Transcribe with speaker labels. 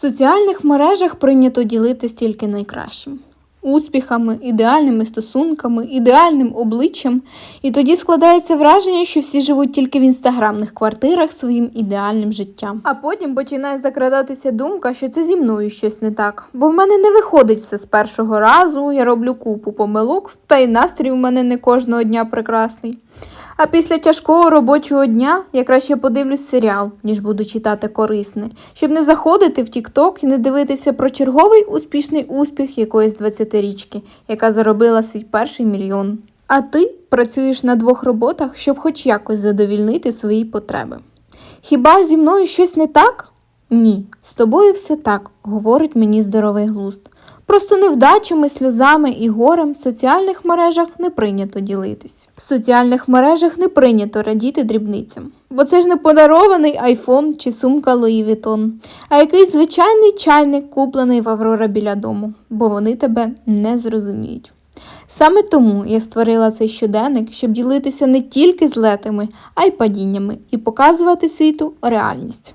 Speaker 1: соціальних мережах прийнято ділитись тільки найкращим. Успіхами, ідеальними стосунками, ідеальним обличчям, і тоді складається враження, що всі живуть тільки в інстаграмних квартирах своїм ідеальним життям. А потім починає закрадатися думка, що це зі мною щось не так, бо в мене не виходить все з першого разу, я роблю купу помилок, та й настрій у мене не кожного дня прекрасний. А після тяжкого робочого дня я краще подивлюсь серіал, ніж буду читати корисне, щоб не заходити в Тік-Ток і не дивитися про черговий успішний успіх якоїсь 20-річки, яка заробила свій перший мільйон. А ти працюєш на двох роботах, щоб хоч якось задовільнити свої потреби. Хіба зі мною щось не так? Ні, з тобою все так, говорить мені здоровий глузд. Просто невдачами, сльозами і горем в соціальних мережах не прийнято ділитись. В соціальних мережах не прийнято радіти дрібницям. Бо це ж не подарований айфон чи сумка Луї Вітон, а якийсь звичайний чайник, куплений в Аврора біля дому, бо вони тебе не зрозуміють. Саме тому я створила цей щоденник, щоб ділитися не тільки злетами, а й падіннями і показувати світу реальність.